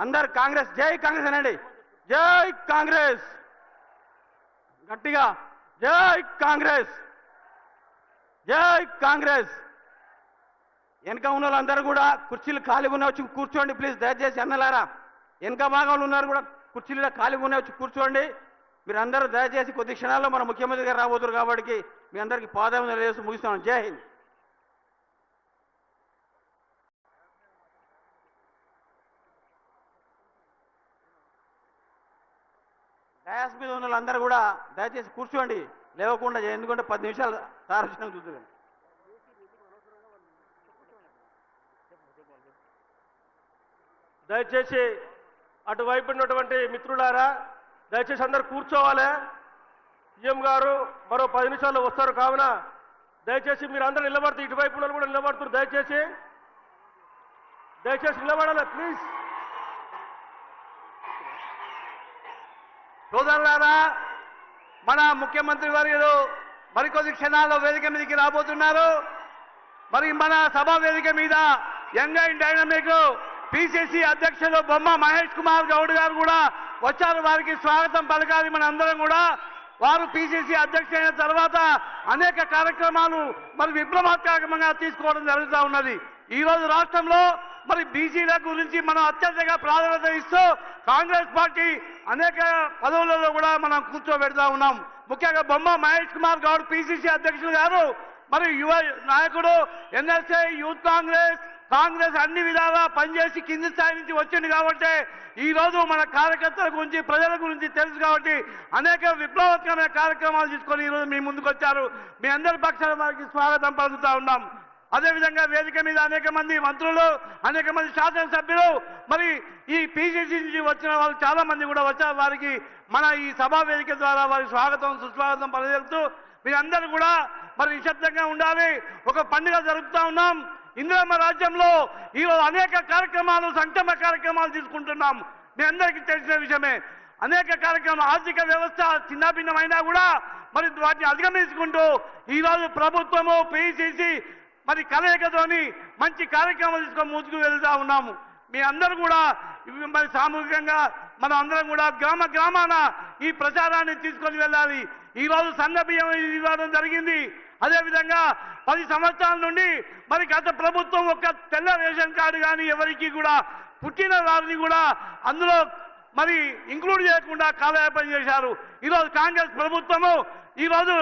అందరు కాంగ్రెస్ జై కాంగ్రెస్ అనండి. జై కాంగ్రెస్. గట్టిగా జై కాంగ్రెస్. జై కాంగ్రెస్. వెనక ఉన్న వాళ్ళందరూ కూడా కుర్చీలు ఖాళీగా ఉన్న వచ్చి కూర్చోండి ప్లీజ్ దయచేసి అన్నలారా. వెనక భాగంలో ఉన్నారు కూడా కుర్చీలు ఖాళీగా ఉన్న వచ్చి కూర్చోండి. మీరు అందరూ దయచేసి కొద్ది క్షణాల్లో మన ముఖ్యమంత్రి గారు రాబోతున్నారు కాబట్టి మీ అందరికీ పాదం చేసి ముగిస్తాను జై హింద్. డయాస్ మీద ఉన్న వాళ్ళందరూ కూడా దయచేసి కూర్చోండి లేవకుండా ఎందుకంటే పది నిమిషాలు సార్ చూద్దాం దయచేసి అటువైపు ఉన్నటువంటి మిత్రులారా దయచేసి అందరు కూర్చోవాలి. సీఎం గారు మరో పది నిమిషాల్లో వస్తారు కావున దయచేసి మీరు అందరూ నిలబడుతూ ఇటువైపు వాళ్ళు కూడా నిలబడుతున్నారు. దయచేసి దయచేసి నిలబడాలి ప్లీజ్? సోదరులారా మన ముఖ్యమంత్రి వర్యులు మరికొద్ది క్షణాల్లో వేదిక మీదకి రాబోతున్నారు. మరి మన సభా వేదిక మీద యంగ్ అండ్ డైనమిక్ పిసిసి అధ్యక్షులు బొమ్మ మహేష్ కుమార్ గౌడ్ గారు కూడా వచ్చారు. వారికి స్వాగతం పలకాలి మన అందరం కూడా. వారు పిసిసి అయిన తర్వాత అనేక కార్యక్రమాలు మరి విప్లవాత్మకంగా తీసుకోవడం జరుగుతూ ఉన్నది. ఈ రోజు రాష్ట్రంలో మరి బీసీల గురించి మనం అత్యంతగా ప్రాధాన్యత ఇస్తూ కాంగ్రెస్ పార్టీ అనేక పదవులలో కూడా మనం కూర్చోబెడతా ఉన్నాం. ముఖ్యంగా బొమ్మ మహేష్ కుమార్ గౌడ్ పిసిసి అధ్యక్షులు గారు మరి యువ నాయకుడు ఎన్ఎస్ఏ యూత్ కాంగ్రెస్ కాంగ్రెస్ అన్ని విధాలా పనిచేసి కింది స్థాయి నుంచి వచ్చింది కాబట్టి ఈ రోజు మన కార్యకర్తల గురించి ప్రజల గురించి తెలుసు కాబట్టి అనేక విప్లవాత్మకమైన కార్యక్రమాలు తీసుకొని ఈ రోజు మీ ముందుకు వచ్చారు. మీ అందరి పక్షాల వారికి స్వాగతం పలుకుతా ఉన్నాం. అదేవిధంగా వేదిక మీద అనేక మంది మంత్రులు అనేక మంది శాసనసభ్యులు మరి ఈ పీసీసీ నుంచి వచ్చిన వాళ్ళు చాలా మంది కూడా వచ్చారు. వారికి మన ఈ సభా వేదిక ద్వారా వారి స్వాగతం సుస్వాగతం పనిచేస్తూ మీరందరూ కూడా మరి నిశ్శబ్దంగా ఉండాలి. ఒక పండుగ జరుపుతా ఉన్నాం. ఇందిరమ్మ రాజ్యంలో ఈరోజు అనేక కార్యక్రమాలు సంక్షేమ కార్యక్రమాలు తీసుకుంటున్నాం. మీ అందరికీ తెలిసిన విషయమే. అనేక కార్యక్రమాలు ఆర్థిక వ్యవస్థ చిన్నభిన్నమైనా కూడా మరి వాటిని అధిగమించుకుంటూ ఈరోజు ప్రభుత్వము పిసిసి మరి కలయికతోని మంచి కార్యక్రమాలు తీసుకొని ముందుకు వెళ్తా ఉన్నాము. మీ అందరూ కూడా మరి సామూహికంగా మనం అందరం కూడా గ్రామ గ్రామాన ఈ ప్రచారాన్ని తీసుకొని వెళ్ళాలి. ఈ రోజు సన్న బియ్యం ఇవ్వడం జరిగింది. అదేవిధంగా పది సంవత్సరాల నుండి మరి గత ప్రభుత్వం ఒక తెల్ల రేషన్ కార్డు కానీ ఎవరికి కూడా పుట్టిన వారిని కూడా అందులో మరి ఇంక్లూడ్ చేయకుండా కాలయాపన చేశారు. ఈరోజు కాంగ్రెస్ ప్రభుత్వము ఈరోజు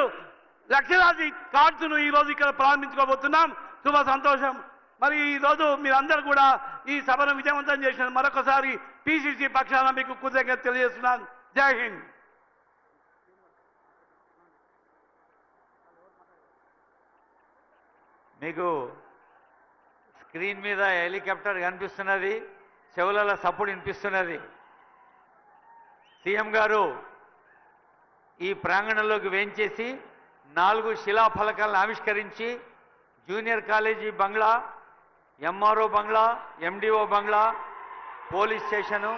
లక్షలాది కార్డును ఈ రోజు ఇక్కడ ప్రారంభించుకోబోతున్నాం. శుభ సంతోషం. మరి ఈరోజు మీరందరూ కూడా ఈ సభను విజయవంతం చేసిన మరొకసారి పిసిసి పక్షాన మీకు కృతజ్ఞత తెలియజేస్తున్నాను. జై హింద్. మీకు స్క్రీన్ మీద హెలికాప్టర్ కనిపిస్తున్నది. చెవులలో సప్పుడు వినిపిస్తున్నది. సీఎం గారు ఈ ప్రాంగణంలోకి వేంచేసి నాలుగు శిలాఫలకాలను ఆవిష్కరించి జూనియర్ కాలేజీ బంగ్లా ఎంఆర్ఓ బంగ్లా ఎండిఓ బంగ్లా పోలీస్ స్టేషను.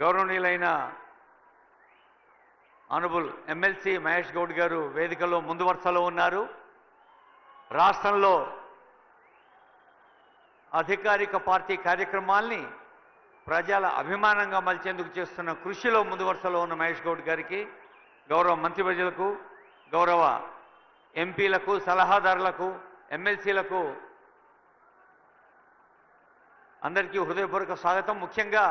గౌరవనీయులైన ఆనబుల్ ఎమ్మెల్సీ మహేష్ గౌడ్ గారు వేదికలో ముందు వరుసలో ఉన్నారు. రాష్ట్రంలో అధికారిక పార్టీ కార్యక్రమాల్ని ప్రజల అభిమానంగా మలిచేందుకు చేస్తున్న కృషిలో ముందు వరుసలో ఉన్న మహేష్ గౌడ్ గారికి గౌరవ మంత్రివర్యులకు గౌరవ ఎంపీలకు సలహాదారులకు ఎమ్మెల్సీలకు అందరికీ హృదయపూర్వక స్వాగతం. ముఖ్యంగా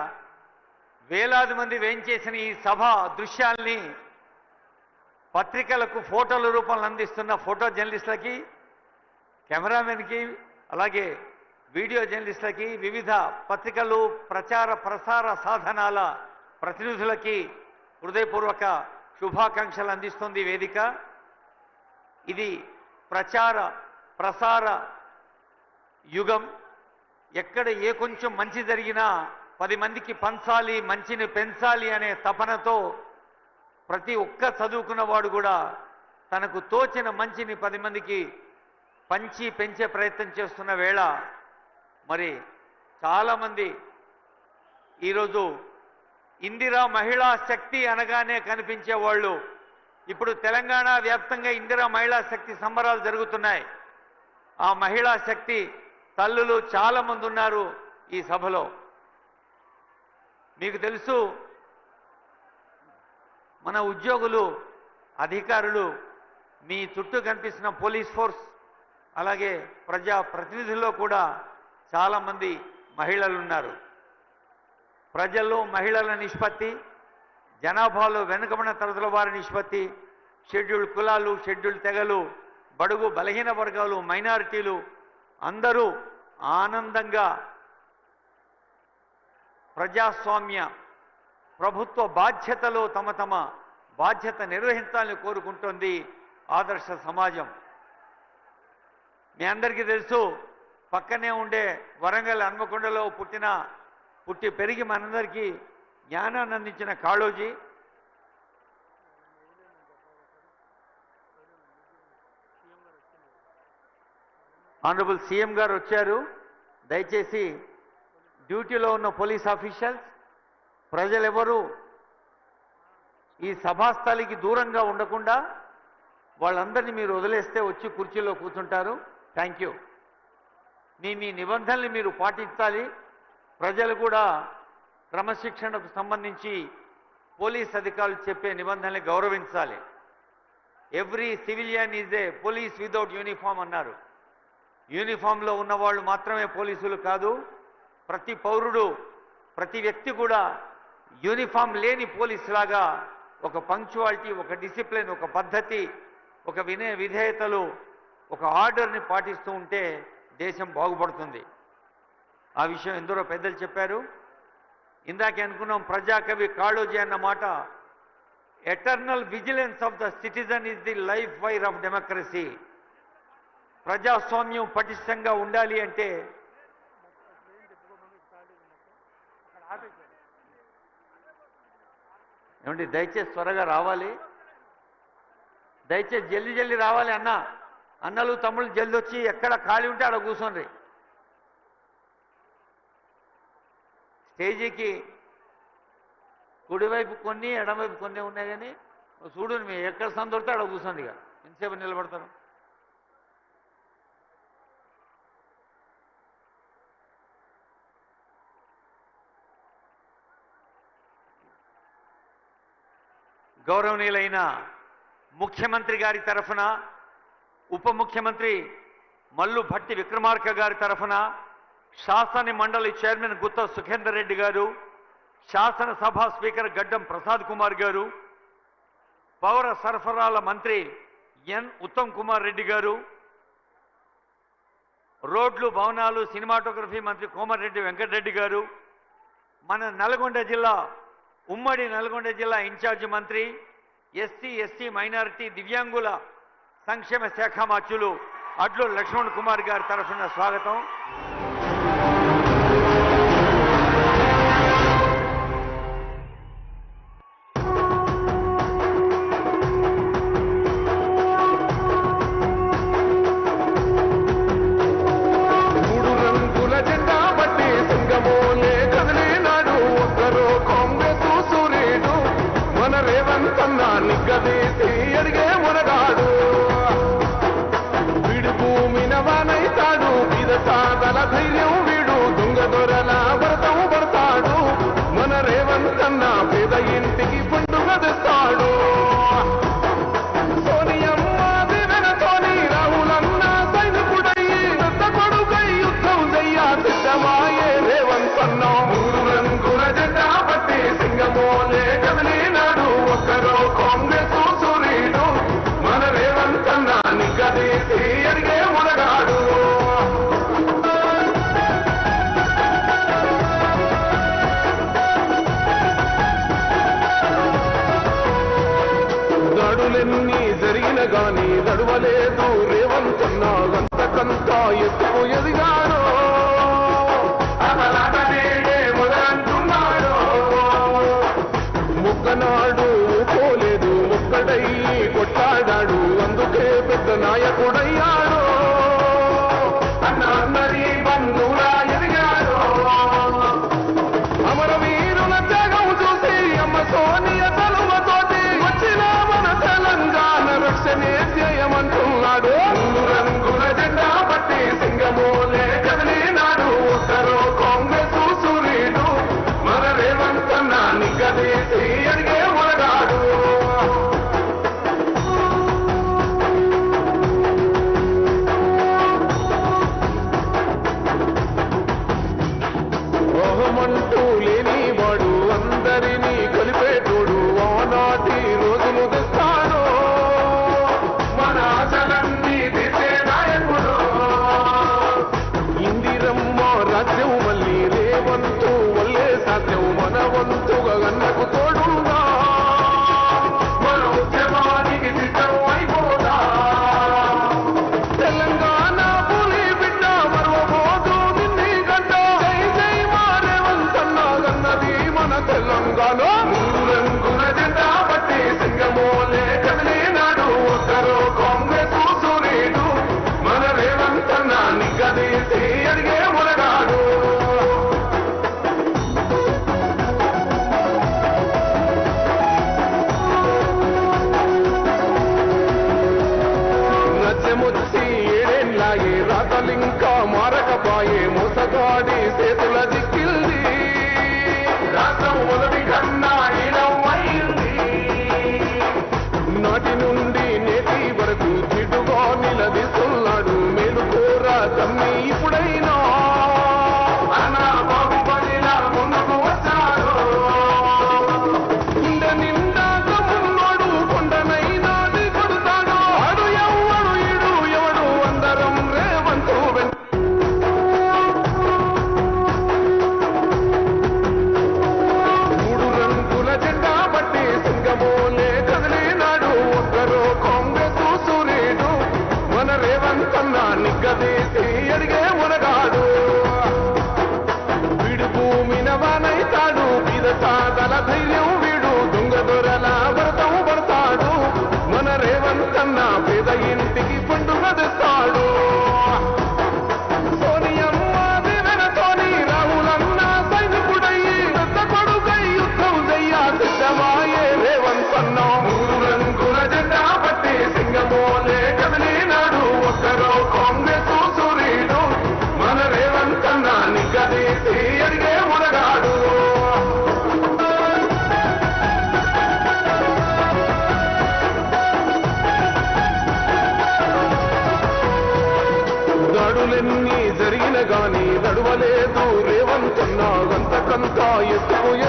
వేలాది మంది వేయించేసిన ఈ సభ దృశ్యాల్ని పత్రికలకు ఫోటోల రూపంలో అందిస్తున్న ఫోటో జర్నలిస్టులకి కెమెరామెన్కి అలాగే వీడియో జర్నలిస్టులకి వివిధ పత్రికలు ప్రచార ప్రసార సాధనాల ప్రతినిధులకి హృదయపూర్వక శుభాకాంక్షలు అందిస్తుంది వేదిక. ఇది ప్రచార ప్రసార యుగం. ఎక్కడ ఏ కొంచెం మంచి జరిగినా పది మందికి పంచాలి మంచిని పెంచాలి అనే తపనతో ప్రతి ఒక్క చదువుకున్న వాడు కూడా తనకు తోచిన మంచిని పది మందికి పంచి పెంచే ప్రయత్నం చేస్తున్న వేళ మరి చాలామంది ఈరోజు ఇందిరా మహిళా శక్తి అనగానే కనిపించే వాళ్ళు ఇప్పుడు తెలంగాణ వ్యాప్తంగా ఇందిరా మహిళా శక్తి సంబరాలు జరుగుతున్నాయి. ఆ మహిళా శక్తి తల్లులు చాలామంది ఉన్నారు ఈ సభలో. మీకు తెలుసు మన ఉద్యోగులు అధికారులు మీ చుట్టూ కనిపిస్తున్న పోలీస్ ఫోర్స్ అలాగే ప్రజా ప్రతినిధుల్లో కూడా చాలామంది మహిళలు ఉన్నారు ప్రజల్లో మహిళల నిష్పత్తి జనాభాలో వెనుకబడిన తరగతుల వారి నిష్పత్తి షెడ్యూల్ కులాలు షెడ్యూల్ తెగలు బడుగు బలహీన వర్గాలు మైనారిటీలు అందరూ ఆనందంగా ప్రజాస్వామ్య ప్రభుత్వ బాధ్యతలో తమ తమ బాధ్యత నిర్వహించాలని కోరుకుంటోంది ఆదర్శ సమాజం. మీ అందరికీ తెలుసు పక్కనే ఉండే వరంగల్ హన్మకొండలో పుట్టిన పుట్టి పెరిగి మనందరికీ జ్ఞానాన్ని అందించిన కాళోజీ. ఆనరబుల్ సీఎం గారు వచ్చారు. దయచేసి డ్యూటీలో ఉన్న పోలీస్ ఆఫీషియల్స్ ప్రజలెవరూ ఈ సభాస్థలికి దూరంగా ఉండకుండా వాళ్ళందరినీ మీరు వదిలేస్తే వచ్చి కుర్చీలో కూర్చుంటారు. థ్యాంక్ యూ మీ మీ నిబంధనలు మీరు పాటించాలి. ప్రజలు కూడా క్రమశిక్షణకు సంబంధించి పోలీస్ అధికారులు చెప్పే నిబంధనల్ని గౌరవించాలి. Every civilian is a police without uniform అన్నారు. యూనిఫామ్లో ఉన్న వాళ్ళు మాత్రమే పోలీసులు కాదు. ప్రతి పౌరుడు ప్రతి వ్యక్తి కూడా యూనిఫామ్ లేని పోలీసు లాగా ఒక పంక్చువాలిటీ ఒక డిసిప్లిన్ ఒక పద్ధతి ఒక వినయ విధేయతలు ఒక ఆర్డర్ని పాటిస్తూ ఉంటే దేశం బాగుపడుతుంది. ఆ విషయం ఎందరో పెద్దలు చెప్పారు. ఇందాకే అనుకున్నాం ప్రజాకవి కాళోజీ అన్న మాట eternal vigilance of the citizen is the life wire of democracy ప్రజాస్వామ్యం పటిష్టంగా ఉండాలి అంటే ఏమండి దయచేసి త్వరగా రావాలి. దయచేసి జల్లి జల్లి రావాలి అన్నా. అన్నలు తమ్ముళ్ళు జల్ది వచ్చి ఎక్కడ ఖాళీ ఉంటే అక్కడ కూర్చోండి స్టేజీకి కుడివైపు కొన్ని ఎడమవైపు కొన్ని ఉన్నాయి కానీ చూడు మీరు ఎక్కడ సందొడితే అక్కడ కూర్చోండి ఇక. ఎంతసేపు నిలబడతారు? గౌరవనీయులైన ముఖ్యమంత్రి గారి తరఫున ఉప ముఖ్యమంత్రి మల్లు భట్టి విక్రమార్క గారి తరఫున శాసన మండలి చైర్మన్ గుత్త సుఖేందర్ రెడ్డి గారు శాసనసభ స్పీకర్ గడ్డం ప్రసాద్ కుమార్ గారు పౌర సరఫరాల మంత్రి ఎన్ ఉత్తమ్ కుమార్ రెడ్డి గారు రోడ్లు భవనాలు సినిమాటోగ్రఫీ మంత్రి కోమరెడ్డి వెంకటరెడ్డి గారు మన నల్గొండ జిల్లా ఉమ్మడి నల్గొండ జిల్లా ఇన్ఛార్జి మంత్రి ఎస్సీ ఎస్టీ మైనారిటీ దివ్యాంగుల సంక్షేమ శాఖ మార్చులు అడ్లు లక్ష్మణ్ కుమార్ గారి తరఫున స్వాగతం. all you people.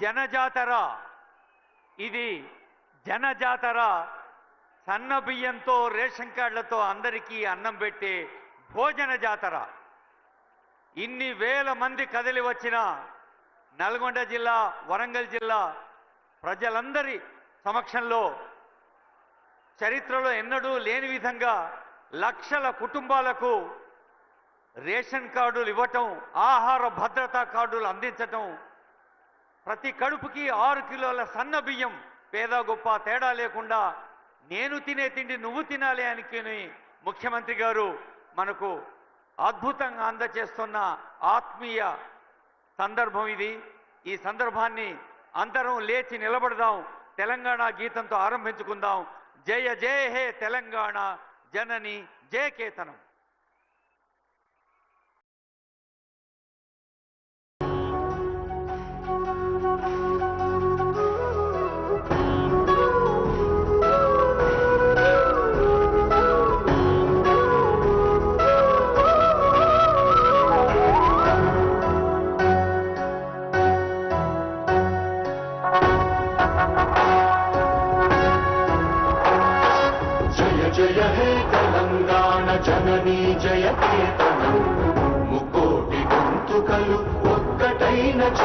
జనజాతర. ఇది జనజాతర. సన్న బియ్యంతో రేషన్ కార్డులతో అందరికీ అన్నం పెట్టే భోజన జాతర. ఇన్ని వేల మంది కదిలి వచ్చిన నల్గొండ జిల్లా వరంగల్ జిల్లా ప్రజలందరి సమక్షంలో చరిత్రలో ఎన్నడూ లేని విధంగా లక్షల కుటుంబాలకు రేషన్ కార్డులు ఇవ్వటం ఆహార భద్రతా కార్డులు అందించటం ప్రతి కడుపుకి ఆరు కిలోల సన్న బియ్యం. పేద గొప్ప తేడా లేకుండా నేను తినే తిండి నువ్వు తినాలి అని ముఖ్యమంత్రి గారు మనకు అద్భుతంగా అందచేస్తున్న ఆత్మీయ సందర్భం ఇది. ఈ సందర్భాన్ని అందరం లేచి నిలబడదాం. తెలంగాణ గీతంతో ఆరంభించుకుందాం. జయ జయ హే తెలంగాణ జనని జయ కేతనం.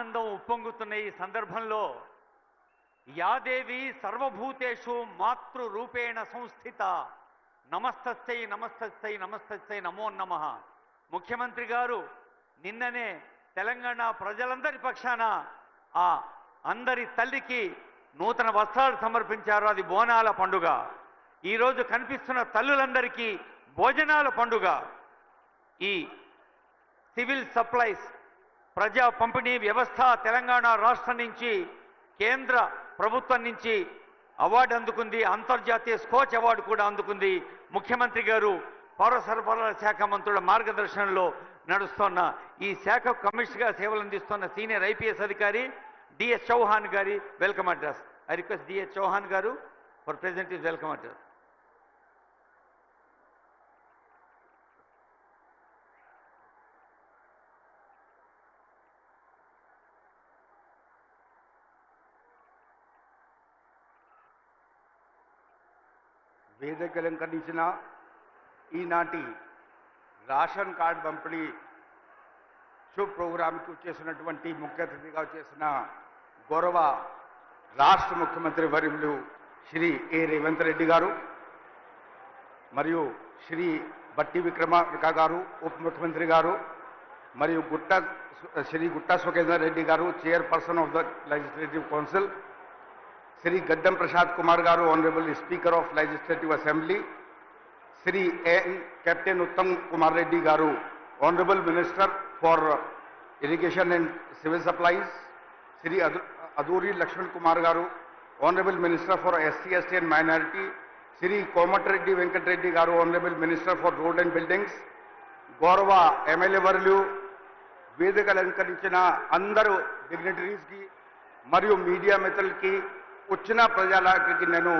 ఆనందం ఉప్పొంగుతున్న ఈ సందర్భంలో యాదేవి సర్వభూతేషు మాతృ రూపేణ సంస్థిత. నమస్తస్థై నమస్తస్థై నమస్తస్థై నమో నమ. ముఖ్యమంత్రి గారు నిన్ననే తెలంగాణ ప్రజలందరి పక్షాన ఆ అందరి తల్లికి నూతన వస్త్రాలు సమర్పించారు. అది బోనాల పండుగ. ఈరోజు కనిపిస్తున్న తల్లులందరికీ భోజనాల పండుగ. ఈ సివిల్ సప్లైస్ ప్రజా పంపిణీ వ్యవస్థ తెలంగాణ రాష్ట్రం నుంచి కేంద్ర ప్రభుత్వం నుంచి అవార్డు అందుకుంది. అంతర్జాతీయ స్కోచ్ అవార్డు కూడా అందుకుంది. ముఖ్యమంత్రి గారు పౌర సరఫరాల శాఖ మంత్రుల మార్గదర్శనంలో నడుస్తున్న ఈ శాఖ కమిషనర్గా సేవలు అందిస్తున్న సీనియర్ ఐపీఎస్ అధికారి డిఎస్ చౌహాన్ గారి welcome address. I request D S గారు for present his welcome address. వేదికలు ఈనాటి రేషన్ కార్డ్ పంపిణీ షో ప్రోగ్రాంకి వచ్చేసినటువంటి ముఖ్య అతిథిగా చేసిన గౌరవ రాష్ట్ర ముఖ్యమంత్రి వర్యులు శ్రీ ఏ రేవంత్ రెడ్డి గారు మరియు శ్రీ బట్టి విక్రమార్క గారు ఉప ముఖ్యమంత్రి గారు మరియు గుట్ట శ్రీ గుట్ట సుఖేందర్ రెడ్డి గారు chairperson of the legislative council Shri Gaddam Prasad Kumar గారు honourable speaker of legislative assembly Shri N captain Uttam Kumar Reddy గారు honourable minister for irrigation and civil supplies Shri Aduri Laxman Kumar గారు honourable minister for SC ST and minority Shri Komatireddy Venkatreddy గారు honourable minister for road and buildings గౌరవ MLA వర్లు వేదిక అలంకరించిన అందరూ డిగ్నిటరీస్కి మరియు media మిత్రులకి వచ్చిన ప్రజలకి నేను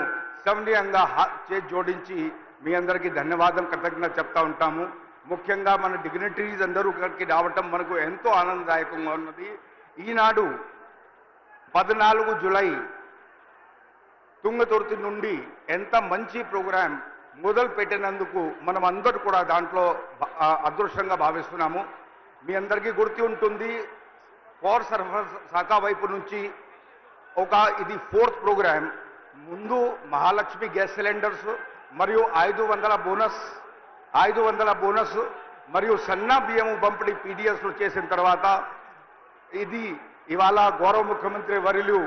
సమనీయంగా చే చేతి జోడించి మీ అందరికీ ధన్యవాదం కృతజ్ఞత చెప్తా ఉంటాము. ముఖ్యంగా మన డిగ్నిటరీస్ అందరూ ఇక్కడికి రావటం మనకు ఎంతో ఆనందదాయకంగా ఉన్నది. ఈనాడు పద్నాలుగు జులై తుంగతుర్తి నుండి ఎంత మంచి ప్రోగ్రాం మొదలు పెట్టినందుకు మనం అందరూ కూడా దాంట్లో అదృష్టంగా భావిస్తున్నాము. మీ అందరికీ గుర్తు ఉంటుంది పవర్ సరఫరా శాఖ వైపు నుంచి ఒక ఇది ఫోర్త్ ప్రోగ్రామ్. ముందు మహాలక్ష్మి గ్యాస్ సిలిండర్స్ మరియు ఐదు వందల బోనస్ ఐదు వందల బోనస్ మరియు సన్న బియ్యము పంపిణీ పీడిఎస్లు చేసిన తర్వాత ఇది ఇవాళ గౌరవ ముఖ్యమంత్రి వర్యులు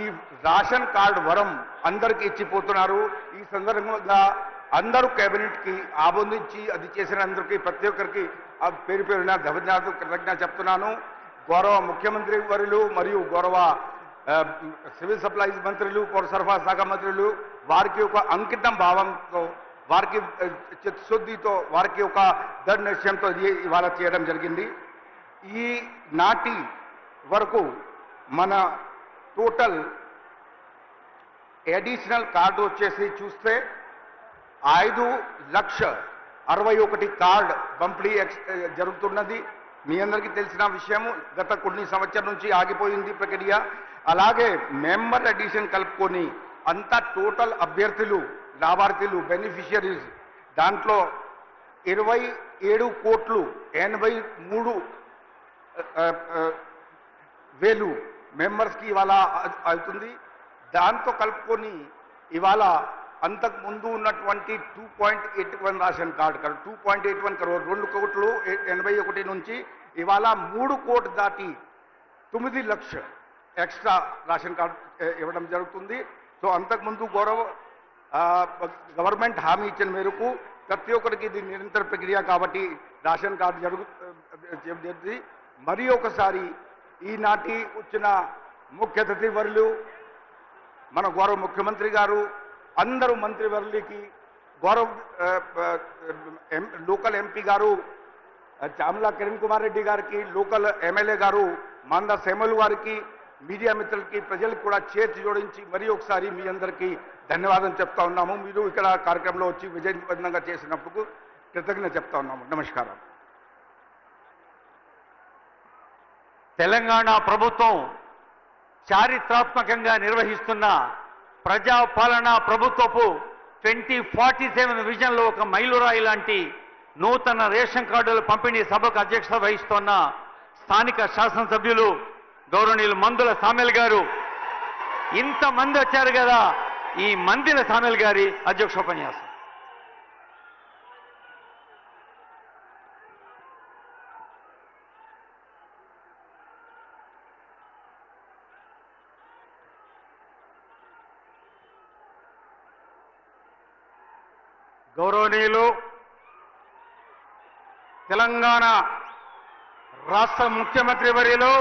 ఈ రేషన్ కార్డు వరం అందరికీ ఇచ్చిపోతున్నారు. ఈ సందర్భంగా అందరూ కేబినెట్కి ఆబంధించి అది చేసిన అందరికీ ప్రతి ఒక్కరికి పేరు పేరున ధన్యవాదాలు కృతజ్ఞత చెప్తున్నాను. గౌరవ ముఖ్యమంత్రి వర్యులు మరియు గౌరవ సివిల్ సప్లైస్ మంత్రులు పౌర సరఫరా శాఖ మంత్రులు వారికి ఒక అంకితం భావంతో వారికి చిత్తశుద్ధితో వారికి ఒక దృఢ నిశ్చయంతో ఇవాళ చేయడం జరిగింది. ఈ నాటి వరకు మన టోటల్ అడిషనల్ కార్డు వచ్చేసి చూస్తే ఐదు లక్ష అరవై ఒకటి కార్డ్ పంపిణీ ఎక్స్ జరుగుతున్నది. మీ అందరికీ తెలిసిన విషయము గత కొన్ని సంవత్సరం నుంచి ఆగిపోయింది ప్రక్రియ. అలాగే మెంబర్ అడిషన్ కలుపుకొని అంతా టోటల్ అభ్యర్థులు లాభార్థులు బెనిఫిషియరీస్ దాంట్లో ఇరవై ఏడు కోట్లు ఎనభై మూడు వేలు మెంబర్స్కి ఇవాళ అవుతుంది. దాంతో కలుపుకొని ఇవాళ అంతకు ముందు ఉన్నటువంటి two point eight one ration card కదా two point eight one crore రెండు కోట్లు ఎనభై ఒకటి నుంచి ఇవాళ మూడు కోట్లు దాటి తొమ్మిది లక్ష ఎక్స్ట్రా రేషన్ కార్డు ఇవ్వడం జరుగుతుంది. సో అంతకుముందు గౌరవ గవర్నమెంట్ హామీ ఇచ్చిన మేరకు ప్రతి ఒక్కరికి ఇది నిరంతర ప్రక్రియ కాబట్టి రేషన్ కార్డు జరుగు జరుగుతుంది. మరి ఒకసారి ఈనాటి వచ్చిన ముఖ్య అతిథి వర్యులు మన గౌరవ ముఖ్యమంత్రి గారు అందరూ మంత్రివర్లికి గౌరవ లోకల్ ఎంపీ గారు ఆ, చామల కిరణ్ కుమార్ రెడ్డి గారికి లోకల్ ఎమ్మెల్యే గారు మంద సెమలు గారికి మీడియా మిత్రులకి ప్రజలకు కూడా చేతి జోడించి మరీ ఒకసారి మీ అందరికీ ధన్యవాదం చెప్తా ఉన్నాము. మీరు ఇక్కడ కార్యక్రమంలో వచ్చి విజయవంతంగా చేసినప్పుడు కృతజ్ఞత చెప్తా ఉన్నాము. నమస్కారం. తెలంగాణ ప్రభుత్వం చారిత్రాత్మకంగా నిర్వహిస్తున్న ప్రజాపాలన ప్రభుత్వపు ట్వంటీ ఫార్టీ సెవెన్ విజన్లో ఒక మైలురాయి లాంటి నూతన రేషన్ కార్డుల పంపిణీ సభకు అధ్యక్షత వహిస్తున్న స్థానిక శాసనసభ్యులు గౌరవనీయులు మందుల సామెల్ గారు. ఇంతమంది వచ్చారు కదా ఈ మందిల సామెల్ గారి అధ్యక్షోపన్యాసం గౌరవనీయులు తెలంగాణ రాష్ట్ర ముఖ్యమంత్రి వరిలో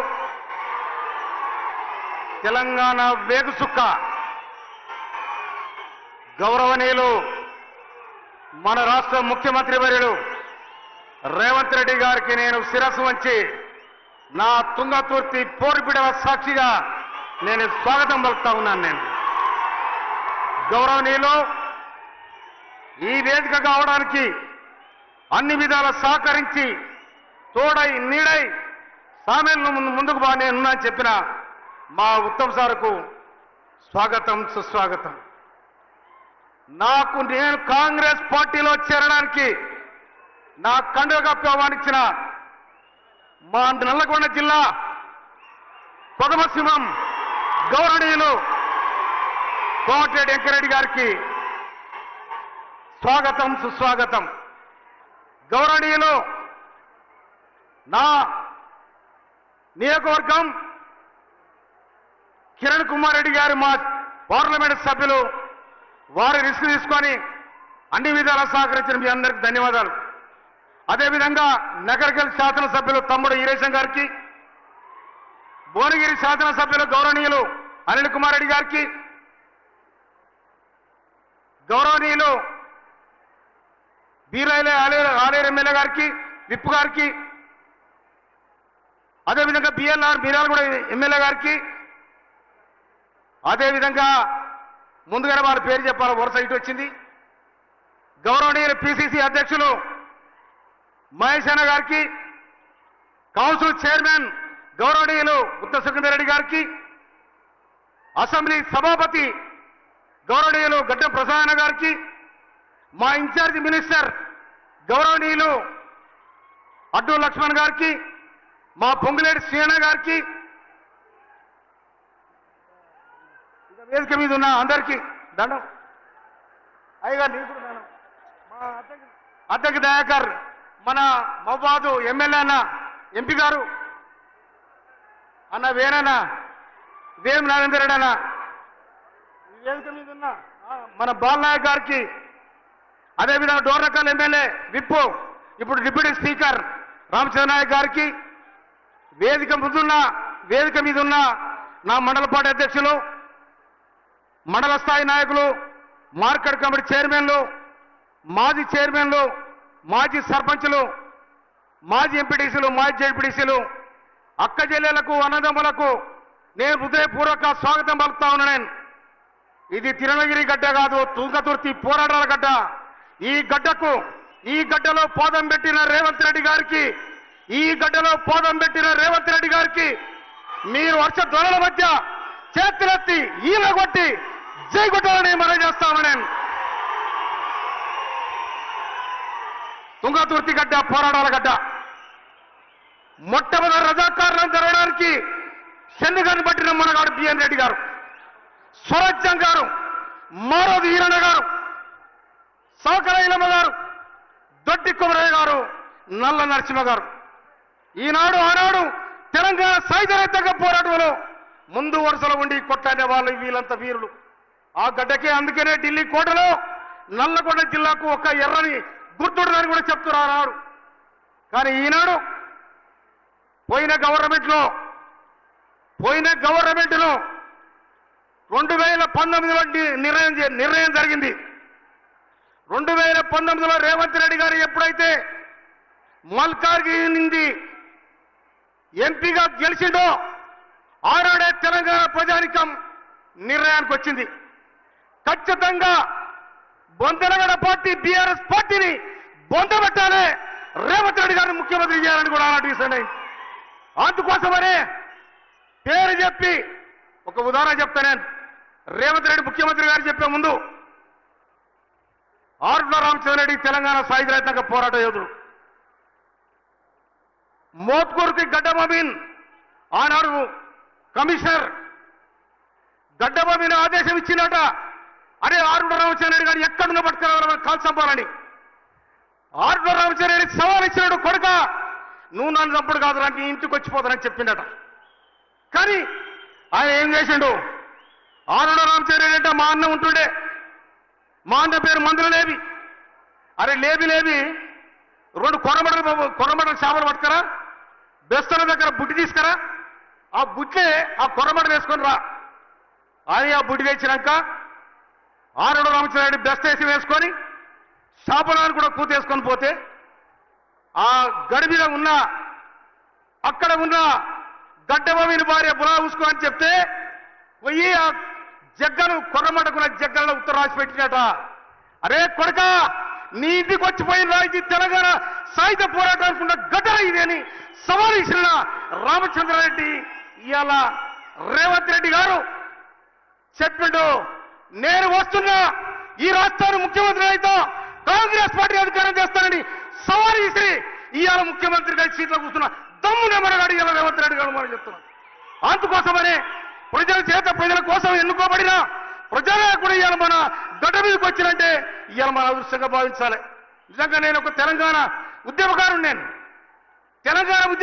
తెలంగాణ వేగుసుక్క గౌరవనీయులు మన రాష్ట్ర ముఖ్యమంత్రి వర్యులు రేవంత్ రెడ్డి గారికి నేను శిరస్సు వంచి నా తుంగతుర్తి పోరుపిడవ సాక్షిగా నేను స్వాగతం పలుకుతా ఉన్నాను నేను. గౌరవనీయులు ఈ వేదిక కావడానికి అన్ని విధాల సహకరించి తోడై నీడై సామెలను ముందుకు బా ఉన్నా చెప్పిన మా ఉత్తమ్ సార్కు స్వాగతం సుస్వాగతం. నాకు నేను కాంగ్రెస్ పార్టీలో చేరడానికి నా కండుగా కప్పి ఆహ్వానించిన మా నల్లగొండ జిల్లా కొదమసింహం గౌరవనీయులు కోమటిరెడ్డి వెంకరెడ్డి గారికి స్వాగతం సుస్వాగతం. గౌరవనీయులు నా నియోజకవర్గం కిరణ్ కుమార్ రెడ్డి గారు మా పార్లమెంట్ సభ్యులు వారి రిస్క్ తీసుకొని అన్ని విధాలా సహకరించిన మీ అందరికి ధన్యవాదాలు. అదేవిధంగా నగరకల్ శాసనసభ్యులు తమ్ముడు ఈరేశం గారికి భువనగిరి శాసనసభ్యులు గౌరవనీయులు అనిల్ కుమార్ రెడ్డి గారికి గౌరవనీయులు బీరాయిలే ఆలయ ఆలేరు ఎమ్మెల్యే గారికి విప్ గారికి అదేవిధంగా బిఎల్ఆర్ బీరాలు కూడా ఎమ్మెల్యే గారికి అదేవిధంగా ముందుగానే వారి పేరు చెప్పాలి వరుస ఇటు వచ్చింది. గౌరవనీయుల పిసిసి అధ్యక్షులు మహేష్ అన్న గారికి కౌన్సిల్ చైర్మన్ గౌరవనీయులు ఉత్త సుఖేందర్ రెడ్డి గారికి అసెంబ్లీ సభాపతి గౌరవనీయులు గడ్డం ప్రసాద్ గారికి మా ఇన్ఛార్జ్ మినిస్టర్ గౌరవనీయులు అడ్డు లక్ష్మణ్ గారికి మా పొంగులేటి శ్రీణ గారికి వేదిక మీద ఉన్న అందరికీ దండం. అయ్యగా నీకు కూడా మా అద్దెకి దయాకర్ మన మవ్వాదు ఎమ్మెల్యే అన్న ఎంపీ గారు అన్న వేనన్నా వేం రెడ్డి అన్న వేదిక మీద ఉన్న మన బాలనాయక్ గారికి అదేవిధంగా డోర్నకల్ ఎమ్మెల్యే విప్పు ఇప్పుడు డిప్యూటీ స్పీకర్ రామచంద్ర నాయక్ గారికి వేదిక ముందున్న వేదిక మీద ఉన్న నా మండల పార్టీ అధ్యక్షులు మండల స్థాయి నాయకులు మార్కెట్ కమిటీ చైర్మన్లు మాజీ చైర్మన్లు మాజీ సర్పంచులు మాజీ ఎంపీటీసీలు మాజీ జడ్పీటీసీలు అక్క చెల్లెలకు అన్నదమ్ములకు నేను హృదయపూర్వక స్వాగతం పలుకుతా ఉన్నా నేను ఇది తిరునగిరి గడ్డ కాదు తుంగతుర్తి పోరాటాల గడ్డ. ఈ గడ్డకు ఈ గడ్డలో పోదం పెట్టిన రేవంత్ రెడ్డి గారికి ఈ గడ్డలో పోదం పెట్టిన రేవంత్ రెడ్డి గారికి మీరు వర్ష ధ్వరల మధ్య చేతులెత్తి ఈల కొట్టి జైగొట్టాలని మనం చేస్తామని. తుంగతుర్తి గడ్డ పోరాటాల గడ్డ. మొట్టమొదటి రజాకారణం జరగడానికి చెన్నుగాని పట్టిన మనగాడు బిఎన్ రెడ్డి గారు. స్వరాజ్యం గారు మారోది ఈరణ గారు. సౌకరయ్యలమ్మ గారు దొడ్డి కుమరయ్య గారు నల్ల నరసింహ గారు. ఈనాడు ఆనాడు తెలంగాణ సాయుధ పోరాటంలో ముందు వరుసలో ఉండి కొట్టాడే వాళ్ళు వీళ్ళంత వీరులు. ఆ గడ్డకే అందుకనే ఢిల్లీ కోటలో నల్లగొండ జిల్లాకు ఒక ఎర్రని గుర్తుండదని కూడా చెప్తున్నారు. కానీ ఈనాడు పోయిన గవర్నమెంట్లో పోయిన గవర్నమెంట్లో రెండు వేల పంతొమ్మిదిలో నిర్ణయం నిర్ణయం జరిగింది. రెండు వేల పంతొమ్మిదిలో రేవంత్ రెడ్డి గారు ఎప్పుడైతే మల్కార్గిరి నుండి ఎంపీగా గెలిచిండో ఆనాడే తెలంగాణ ప్రజానికం నిర్ణయానికి వచ్చింది. ఖచ్చితంగా బొందనగడ పార్టీ బీఆర్ఎస్ పార్టీని బొందబెట్టాలి రేవంత్ రెడ్డి గారిని ముఖ్యమంత్రి చేయాలని కూడా ఆనాటి డిసైడ్ అందుకోసమనే పేరు చెప్పి ఒక ఉదాహరణ చెప్తా నేను. రేవంత్ రెడ్డి ముఖ్యమంత్రి గారు చెప్పే ముందు ఆరుల రామచంద్రరెడ్డి తెలంగాణ సాయుధ రైతాంగ పోరాట యోధుడు. మోత్కూరుకి గడ్డమబీన్ ఆనాడు కమిషనర్. గడ్డమబీన్ ఆదేశం ఇచ్చినట అరే ఆరుల రామచంద్రరెడ్డి గారు ఎక్కడున్న పట్టుకురావాలని కాల్ చంపాలని. ఆరుల రామచంద్రరెడ్డి సవాల్ ఇచ్చినాడు కొడుక. నువ్వు నన్ను చంపుడు కాదు నాకు ఇంటికి వచ్చిపోతానని చెప్పిండట కానీ ఆయన ఏం చేసిండు? ఆరుల రామచంద్ర అంటే మా అన్న ఉంటుండే. మా అన్న పేరు మందులు లేవి. అరే లేవి లేవి. రెండు కొరమడలు కొరమడలు చేపలు పట్టుకరా. బెస్తల దగ్గర బుట్టి తీసుకురా. ఆ బుట్టే ఆ కొరమడ వేసుకొని రా. అని ఆ బుట్టి తెచ్చినాక ఆరుడు రామచంద్రరెడ్డి బెస్త వేసి వేసుకొని చేపలను కూడా కూతేసుకొని పోతే ఆ గడి ఉన్న అక్కడ ఉన్న గడ్డమీని భార్య బులా ఉసుకో అని చెప్తే పోయి ఆ జగ్గను కొర్రమడుకున్న జగ్గలలో ఉత్తరం రాసి పెట్టినట. అరే కొడక నీ ఇంటికి వచ్చిపోయిన ఇది తెలంగాణ సాయుధ పోరాటానికి ఉన్న గడ్డ ఇది అని సవాల్ ఇచ్చిన రామచంద్రారెడ్డి ఇవాళ రేవంత్ రెడ్డి గారు చెప్పిండు నేను వస్తున్నా ఈ రాష్ట్రాన్ని ముఖ్యమంత్రి అయితే కాంగ్రెస్ పార్టీ అధికారం చేస్తానని సవాలు ఇసి ఇవాళ ముఖ్యమంత్రి గారి సీట్లో కూర్చున్న దమ్ము మనగాడు ఇవాళ రేవంత్ రెడ్డి గారు మనం చెప్తున్నాం అందుకోసమనే ప్రజల చేత ప్రజల కోసం ఎన్నుకోబడిన ప్రజానాయకుడు ఇవాళ మన గడ్డ మీదకి వచ్చినంటే ఇవాళ మన అదృష్టంగా భావించాలి. నిజంగా నేను ఒక తెలంగాణ ఉద్యమకారుడు నేను. తెలంగాణ ఉద్యమ